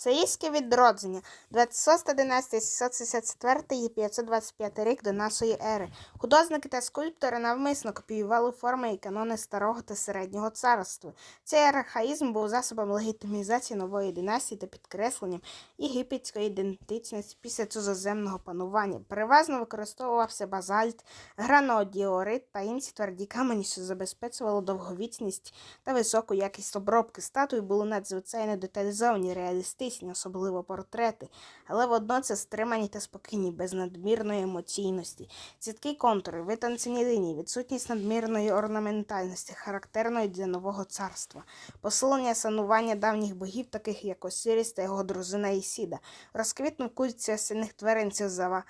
Сирійське відродження 26 династія 664 і 525 рік до нашої ери. Художники та скульптори навмисно копіювали форми і канони старого та середнього царства. Цей архаїзм був засобом легітимізації нової династії та підкресленням єгипетської ідентичності після цузоземного панування. Переважно використовувався базальт, гранодіорит та інші тверді камені, що забезпечували довговічність та високу якість обробки. Статуї були надзвичайно деталізовані, реалістичні, особливо портрети, але водночас стримані та спокійні, без надмірної емоційності. Чіткі контури, витанцені лінії, відсутність надмірної орнаментальності, характерної для нового царства, посилення санування давніх богів, таких як Осіріс та його дружина Ісіда, розквітнув культ сясяних тварин, що зава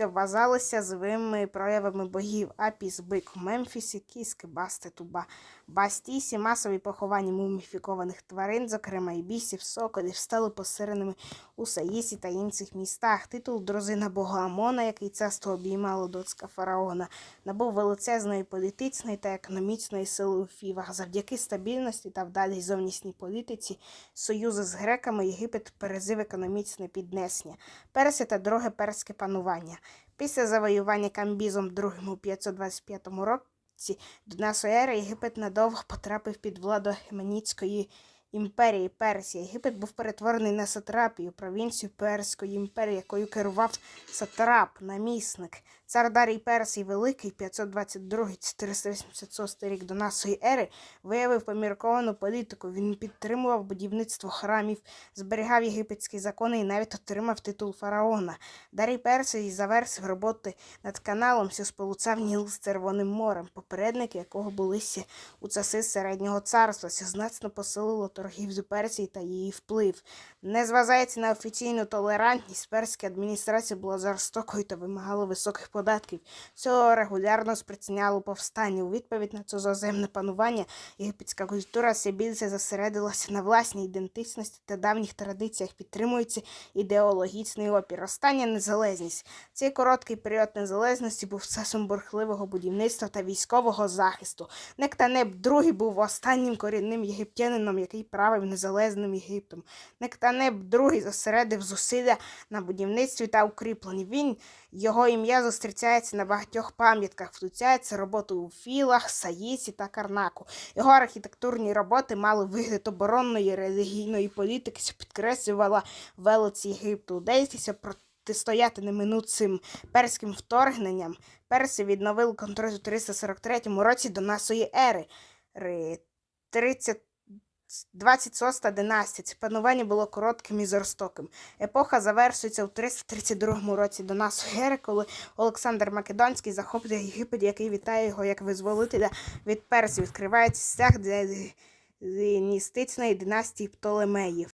вважалися живими проявами богів Апіс, бик у Мемфісі, кіски, басти, туба, бастісі, масові поховання муміфікованих тварин, зокрема і бісів, соколів, стали поширеними у Саїсі та інших містах. Титул дружина бога Амона, який часто обіймала дочка фараона, набув величезної політичної та економічної сили у Фівах. Завдяки стабільності та вдалій зовнішній політиці союзу з греками Єгипет пережив економічне піднесення. Перше та друге перське панування. Після завоювання Камбізом II у 525 році до нашої ери Єгипет надовго потрапив під владу Геменіцької імперії Персії. Єгипет був перетворений на сатрапію, провінцію Перської імперії, якою керував сатрап, намісник. Цар Дарій Персій Великий, 522-486 рік до нашої ери, виявив помірковану політику. Він підтримував будівництво храмів, зберігав єгипетські закони і навіть отримав титул фараона. Дарій Персій завершив роботи над каналом, що сполучав Ніл з Червоним морем, попередники якого були у часи середнього царства, що значно посилило торгівлю Персії та її вплив. Не зважаючи на офіційну толерантність, перська адміністрація була жорстокою та вимагала високих податків. Цього регулярно спричиняло повстання. У відповідь на цузоземне панування єгипетська культура все більше зосередилася на власній ідентичності та давніх традиціях, підтримується ідеологічний опір. Остання незалежність. Цей короткий період незалежності був часом бурхливого будівництва та військового захисту. Нектанеб II був останнім корінним єгиптянином, який правив незалежним Єгиптом. Нектанеб II зосередив зусилля на будівництві та укріпленні. Він його ім'я зустрічається на багатьох пам'ятках, включається роботи у Філах, Саїсі та Карнаку. Його архітектурні роботи мали вигляд оборонної релігійної політики, що підкреслювала велич Єгипту. Деякися протистояти неминучим перським вторгненням. Перси відновили контроль у 343 році до нашої ери. Ри- 30 26 династія. Це панування було коротким і жорстоким. Епоха завершується у 332 році до нашої ери, коли Олександр Македонський захоплює Єгипет, який вітає його як визволителя від персів. Відкривається стяг династичної династії Птолемеїв.